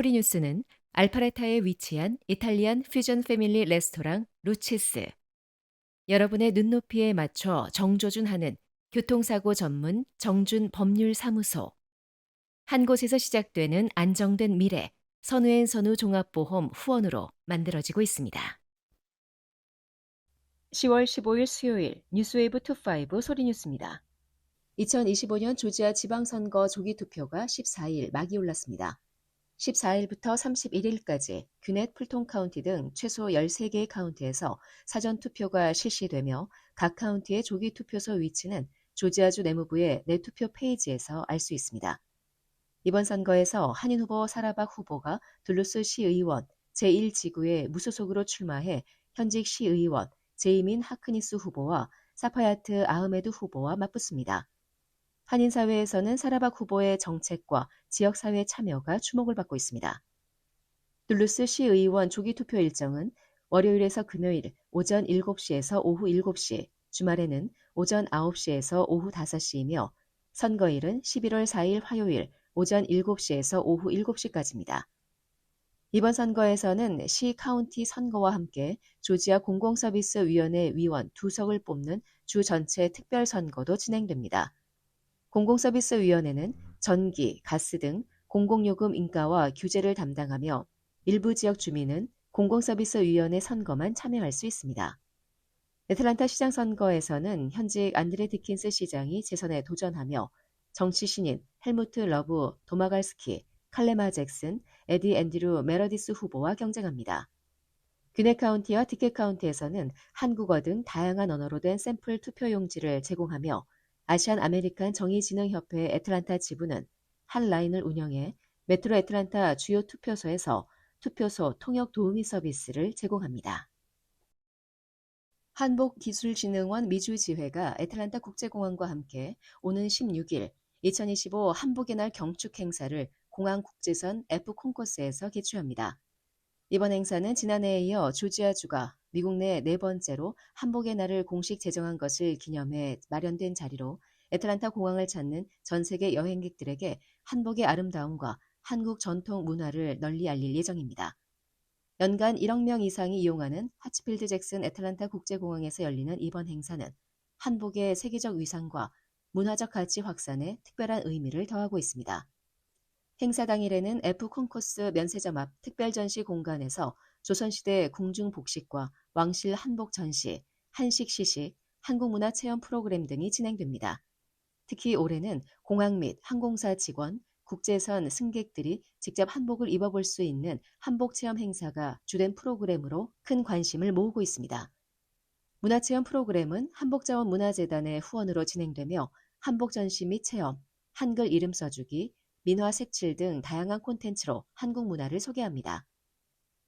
소리뉴스는 알파레타에 위치한 이탈리안 퓨전 패밀리 레스토랑 루치스. 여러분의 눈높이에 맞춰 정조준하는 교통사고 전문 정준 법률사무소. 한 곳에서 시작되는 안정된 미래, 선우앤 선우 종합보험 후원으로 만들어지고 있습니다. 10월 15일 수요일 뉴스웨이브 25 소리뉴스입니다. 2025년 조지아 지방선거 조기 투표가 14일 막이 올랐습니다. 14일부터 31일까지 규넷 풀통 카운티 등 최소 13개의 카운티에서 사전 투표가 실시되며 각 카운티의 조기 투표소 위치는 조지아주 내무부의 내 투표 페이지에서 알 수 있습니다. 이번 선거에서 한인 후보 사라박 후보가 둘루스 시의원 제1지구에 무소속으로 출마해 현직 시의원 제이민 하크니스 후보와 사파야트 아흐메드 후보와 맞붙습니다. 한인사회에서는 사라박 후보의 정책과 지역사회 참여가 주목을 받고 있습니다. 둘루스 시의원 조기 투표 일정은 월요일에서 금요일 오전 7시에서 오후 7시, 주말에는 오전 9시에서 오후 5시이며 선거일은 11월 4일 화요일 오전 7시에서 오후 7시까지입니다. 이번 선거에서는 시 카운티 선거와 함께 조지아 공공서비스위원회 위원 두석을 뽑는 주 전체 특별선거도 진행됩니다. 공공서비스위원회는 전기, 가스 등 공공요금 인가와 규제를 담당하며 일부 지역 주민은 공공서비스위원회 선거만 참여할 수 있습니다. 애틀란타 시장 선거에서는 현직 안드레 디킨스 시장이 재선에 도전하며 정치 신인 헬무트 러브 도마갈스키, 칼레마 잭슨, 에디 앤드루 메러디스 후보와 경쟁합니다. 규네 카운티와 티켓 카운티에서는 한국어 등 다양한 언어로 된 샘플 투표 용지를 제공하며 아시안 아메리칸 정의진흥협회 애틀란타 지부는 한 라인을 운영해 메트로 애틀란타 주요 투표소에서 투표소 통역 도우미 서비스를 제공합니다. 한복기술진흥원 미주지회가 애틀란타 국제공항과 함께 오는 16일 2025 한복의 날 경축 행사를 공항 국제선 F 콩코스에서 개최합니다. 이번 행사는 지난해에 이어 조지아주가 미국 내 네 번째로 한복의 날을 공식 제정한 것을 기념해 마련된 자리로 애틀란타 공항을 찾는 전 세계 여행객들에게 한복의 아름다움과 한국 전통 문화를 널리 알릴 예정입니다. 연간 1억 명 이상이 이용하는 하츠필드 잭슨 애틀란타 국제공항에서 열리는 이번 행사는 한복의 세계적 위상과 문화적 가치 확산에 특별한 의미를 더하고 있습니다. 행사 당일에는 F 콩코스 면세점 앞 특별 전시 공간에서 조선시대 궁중 복식과 왕실 한복 전시, 한식 시식, 한국문화 체험 프로그램 등이 진행됩니다. 특히 올해는 공항 및 항공사 직원, 국제선 승객들이 직접 한복을 입어볼 수 있는 한복 체험 행사가 주된 프로그램으로 큰 관심을 모으고 있습니다. 문화체험 프로그램은 한복자원문화재단의 후원으로 진행되며 한복 전시 및 체험, 한글 이름 써주기, 민화 색칠 등 다양한 콘텐츠로 한국 문화를 소개합니다.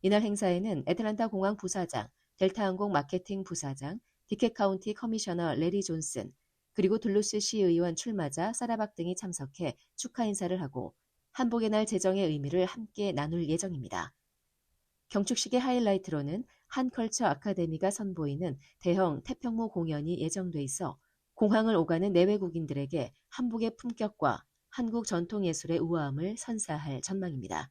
이날 행사에는 애틀란타 공항 부사장, 델타항공 마케팅 부사장, 디켓 카운티 커미셔너 레리 존슨, 그리고 둘루스 시의원 출마자 사라박 등이 참석해 축하 인사를 하고 한복의 날 제정의 의미를 함께 나눌 예정입니다. 경축식의 하이라이트로는 한컬처 아카데미가 선보이는 대형 태평로 공연이 예정돼 있어 공항을 오가는 내외국인들에게 한복의 품격과 한국 전통예술의 우아함을 선사할 전망입니다.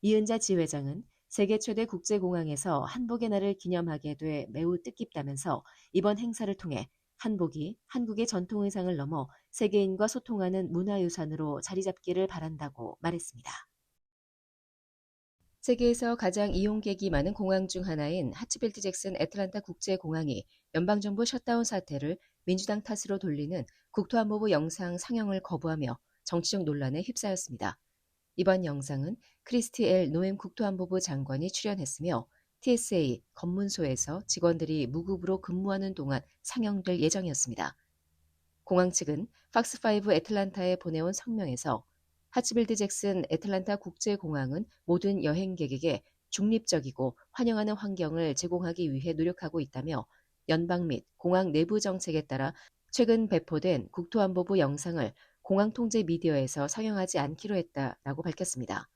이은자 지회장은 세계 최대 국제공항에서 한복의 날을 기념하게 돼 매우 뜻깊다면서 이번 행사를 통해 한복이 한국의 전통 의상을 넘어 세계인과 소통하는 문화유산으로 자리 잡기를 바란다고 말했습니다. 세계에서 가장 이용객이 많은 공항 중 하나인 하츠빌트 잭슨 애틀란타 국제공항이 연방정부 셧다운 사태를 민주당 탓으로 돌리는 국토안보부 영상 상영을 거부하며 정치적 논란에 휩싸였습니다. 이번 영상은 크리스티 엘 노엠 국토안보부 장관이 출연했으며 TSA 검문소에서 직원들이 무급으로 근무하는 동안 상영될 예정이었습니다. 공항 측은 팍스5 애틀란타에 보내온 성명에서 하츠빌드 잭슨 애틀란타 국제공항은 모든 여행객에게 중립적이고 환영하는 환경을 제공하기 위해 노력하고 있다며 연방 및 공항 내부 정책에 따라 최근 배포된 국토안보부 영상을 공항 통제 미디어에서 상영하지 않기로 했다라고 밝혔습니다.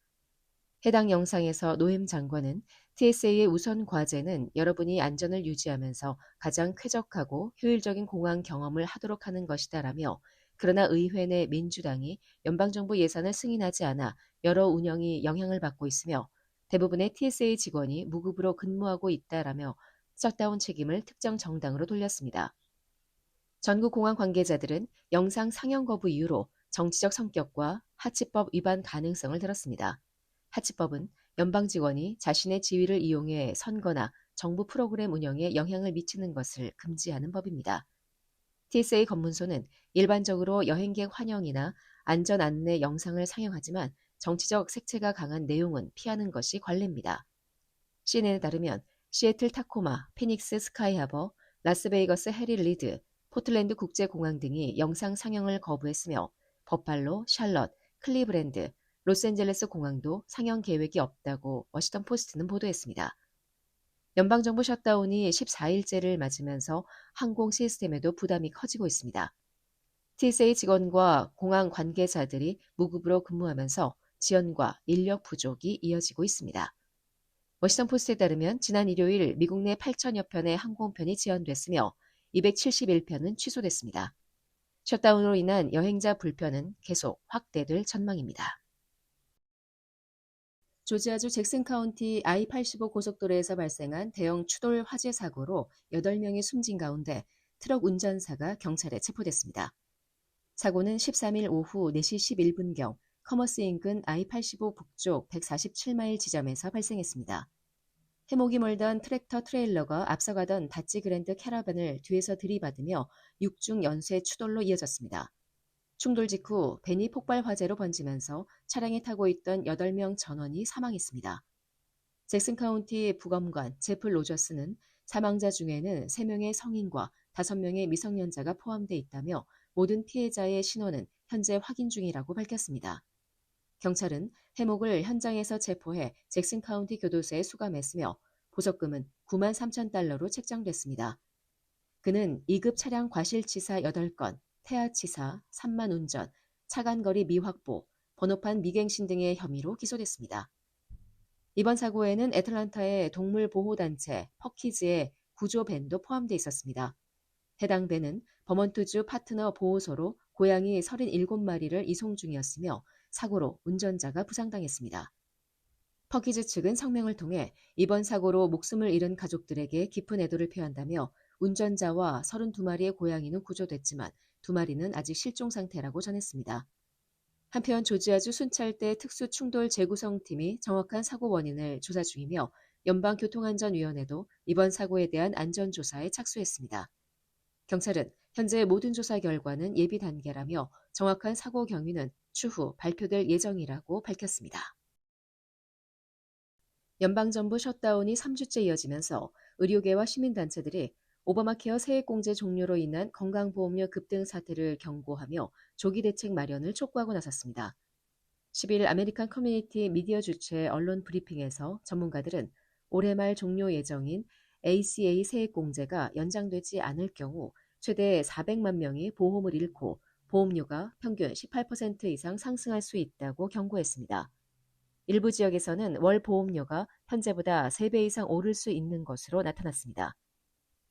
해당 영상에서 노임 장관은 TSA의 우선 과제는 여러분이 안전을 유지하면서 가장 쾌적하고 효율적인 공항 경험을 하도록 하는 것이다라며 그러나 의회 내 민주당이 연방정부 예산을 승인하지 않아 여러 운영이 영향을 받고 있으며 대부분의 TSA 직원이 무급으로 근무하고 있다라며 셧다운 책임을 특정 정당으로 돌렸습니다. 전국 공항 관계자들은 영상 상영 거부 이유로 정치적 성격과 하치법 위반 가능성을 들었습니다. 하치법은 연방 직원이 자신의 지위를 이용해 선거나 정부 프로그램 운영에 영향을 미치는 것을 금지하는 법입니다. TSA 검문소는 일반적으로 여행객 환영이나 안전 안내 영상을 상영하지만 정치적 색채가 강한 내용은 피하는 것이 관례입니다. CNN에 따르면 시애틀 타코마, 피닉스 스카이하버, 라스베이거스 해리 리드, 포틀랜드 국제공항 등이 영상 상영을 거부했으며 버팔로, 샬럿, 클리브랜드, 로스앤젤레스 공항도 상영 계획이 없다고 워싱턴 포스트는 보도했습니다. 연방정부 셧다운이 14일째를 맞으면서 항공 시스템에도 부담이 커지고 있습니다. TSA 직원과 공항 관계자들이 무급으로 근무하면서 지연과 인력 부족이 이어지고 있습니다. 워싱턴 포스트에 따르면 지난 일요일 미국 내 8천여 편의 항공편이 지연됐으며 271편은 취소됐습니다. 셧다운으로 인한 여행자 불편은 계속 확대될 전망입니다. 조지아주 잭슨 카운티 I-85 고속도로에서 발생한 대형 추돌 화재 사고로 8명이 숨진 가운데 트럭 운전사가 경찰에 체포됐습니다. 사고는 13일 오후 4시 11분경 커머스 인근 I-85 북쪽 147마일 지점에서 발생했습니다. 해목이 몰던 트랙터 트레일러가 앞서가던 다치 그랜드 캐러밴을 뒤에서 들이받으며 6중 연쇄 추돌로 이어졌습니다. 충돌 직후 벤이 폭발 화재로 번지면서 차량에 타고 있던 8명 전원이 사망했습니다. 잭슨 카운티 부검관 제플 로저스는 사망자 중에는 3명의 성인과 5명의 미성년자가 포함돼 있다며 모든 피해자의 신원은 현재 확인 중이라고 밝혔습니다. 경찰은 해목을 현장에서 체포해 잭슨 카운티 교도소에 수감했으며 보석금은 9만 3천 달러로 책정됐습니다. 그는 2급 차량 과실치사 8건, 태아치사, 산만 운전, 차간거리 미확보, 번호판 미갱신 등의 혐의로 기소됐습니다. 이번 사고에는 애틀란타의 동물보호단체 퍼키즈의 구조밴도 포함되어 있었습니다. 해당 밴은 버먼트주 파트너 보호소로 고양이 37마리를 이송 중이었으며 사고로 운전자가 부상당했습니다. 퍼키즈 측은 성명을 통해 이번 사고로 목숨을 잃은 가족들에게 깊은 애도를 표한다며 운전자와 32마리의 고양이는 구조됐지만 두 마리는 아직 실종 상태라고 전했습니다. 한편 조지아주 순찰대 특수 충돌 재구성팀이 정확한 사고 원인을 조사 중이며 연방교통안전위원회도 이번 사고에 대한 안전조사에 착수했습니다. 경찰은 현재 모든 조사 결과는 예비 단계라며 정확한 사고 경위는 추후 발표될 예정이라고 밝혔습니다. 연방정부 셧다운이 3주째 이어지면서 의료계와 시민단체들이 오바마 케어 세액공제 종료로 인한 건강보험료 급등 사태를 경고하며 조기 대책 마련을 촉구하고 나섰습니다. 10일 아메리칸 커뮤니티 미디어 주최 언론 브리핑에서 전문가들은 올해 말 종료 예정인 ACA 세액공제가 연장되지 않을 경우 최대 400만 명이 보험을 잃고 보험료가 평균 18% 이상 상승할 수 있다고 경고했습니다. 일부 지역에서는 월 보험료가 현재보다 3배 이상 오를 수 있는 것으로 나타났습니다.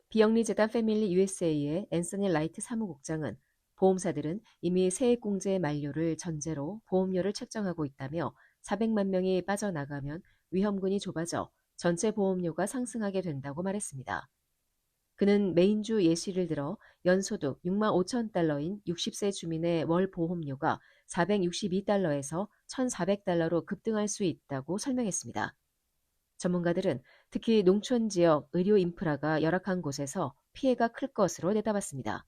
비영리 재단 패밀리 USA의 앤서니 라이트 사무국장은 보험사들은 이미 세액 공제 만료를 전제로 보험료를 책정하고 있다며 400만 명이 빠져나가면 위험군이 좁아져 전체 보험료가 상승하게 된다고 말했습니다. 그는 메인주 예시를 들어 연소득 6만 5천 달러인 60세 주민의 월 보험료가 462달러에서 1,400달러로 급등할 수 있다고 설명했습니다. 전문가들은 특히 농촌 지역 의료 인프라가 열악한 곳에서 피해가 클 것으로 내다봤습니다.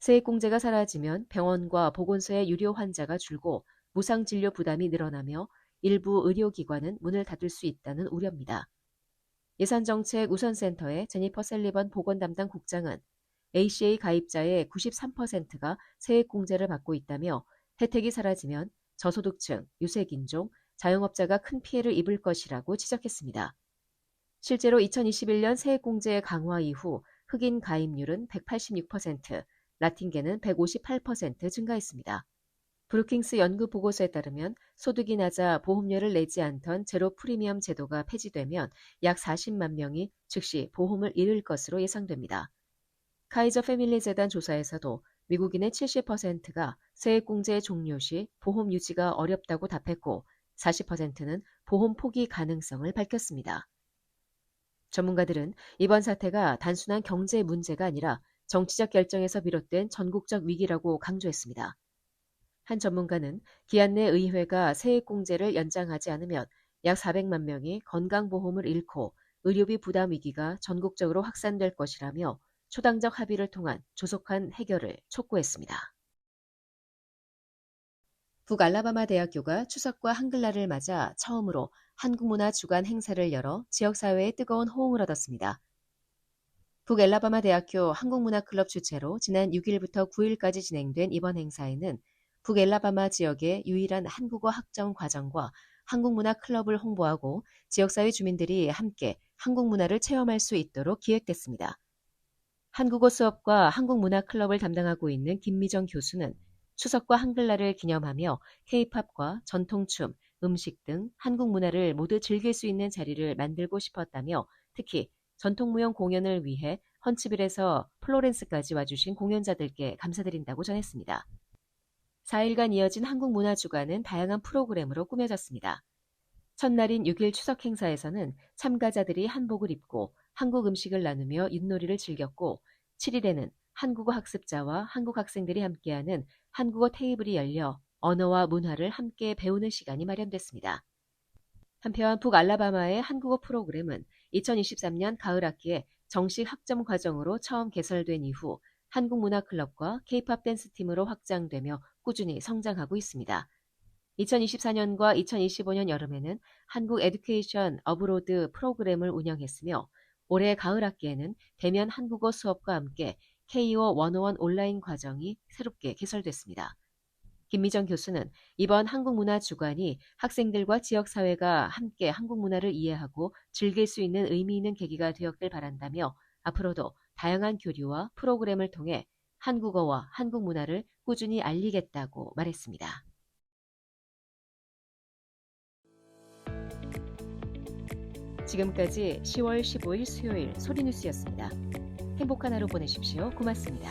세액공제가 사라지면 병원과 보건소의 유료 환자가 줄고 무상 진료 부담이 늘어나며 일부 의료기관은 문을 닫을 수 있다는 우려입니다. 예산정책 우선센터의 제니퍼 셀리번 보건 담당 국장은 ACA 가입자의 93%가 세액공제를 받고 있다며 혜택이 사라지면 저소득층, 유색인종, 자영업자가 큰 피해를 입을 것이라고 지적했습니다. 실제로 2021년 세액공제 강화 이후 흑인 가입률은 186%, 라틴계는 158% 증가했습니다. 브루킹스 연구 보고서에 따르면 소득이 낮아 보험료를 내지 않던 제로 프리미엄 제도가 폐지되면 약 40만 명이 즉시 보험을 잃을 것으로 예상됩니다. 카이저 패밀리 재단 조사에서도 미국인의 70%가 세액공제 종료 시 보험 유지가 어렵다고 답했고 40%는 보험 포기 가능성을 밝혔습니다. 전문가들은 이번 사태가 단순한 경제 문제가 아니라 정치적 결정에서 비롯된 전국적 위기라고 강조했습니다. 한 전문가는 기한 내 의회가 세액공제를 연장하지 않으면 약 400만 명이 건강보험을 잃고 의료비 부담 위기가 전국적으로 확산될 것이라며 초당적 합의를 통한 조속한 해결을 촉구했습니다. 북알라바마 대학교가 추석과 한글날을 맞아 처음으로 한국문화 주간 행사를 열어 지역사회에 뜨거운 호응을 얻었습니다. 북엘라바마 대학교 한국문화클럽 주최로 지난 6일부터 9일까지 진행된 이번 행사에는 북엘라바마 지역의 유일한 한국어 학점 과정과 한국문화 클럽을 홍보하고 지역사회 주민들이 함께 한국문화를 체험할 수 있도록 기획됐습니다. 한국어 수업과 한국문화 클럽을 담당하고 있는 김미정 교수는 추석과 한글날을 기념하며 케이팝과 전통춤, 음식 등 한국 문화를 모두 즐길 수 있는 자리를 만들고 싶었다며 특히 전통무용 공연을 위해 헌치빌에서 플로렌스까지 와주신 공연자들께 감사드린다고 전했습니다. 4일간 이어진 한국문화주간은 다양한 프로그램으로 꾸며졌습니다. 첫날인 6일 추석 행사에서는 참가자들이 한복을 입고 한국 음식을 나누며 윷놀이를 즐겼고 7일에는 한국어 학습자와 한국 학생들이 함께하는 한국어 테이블이 열려 언어와 문화를 함께 배우는 시간이 마련됐습니다. 한편 북알라바마의 한국어 프로그램은 2023년 가을 학기에 정식 학점 과정으로 처음 개설된 이후 한국문화클럽과 케이팝 댄스팀으로 확장되며 꾸준히 성장하고 있습니다. 2024년과 2025년 여름에는 한국 에듀케이션 어브로드 프로그램을 운영했으며 올해 가을 학기에는 대면 한국어 수업과 함께 KO 101 온라인 과정이 새롭게 개설됐습니다. 김미정 교수는 이번 한국문화 주간이 학생들과 지역사회가 함께 한국문화를 이해하고 즐길 수 있는 의미 있는 계기가 되었길 바란다며 앞으로도 다양한 교류와 프로그램을 통해 한국어와 한국 문화를 꾸준히 알리겠다고 말했습니다. 지금까지 10월 15일 수요일 소리뉴스였습니다. 행복한 하루 보내십시오. 고맙습니다.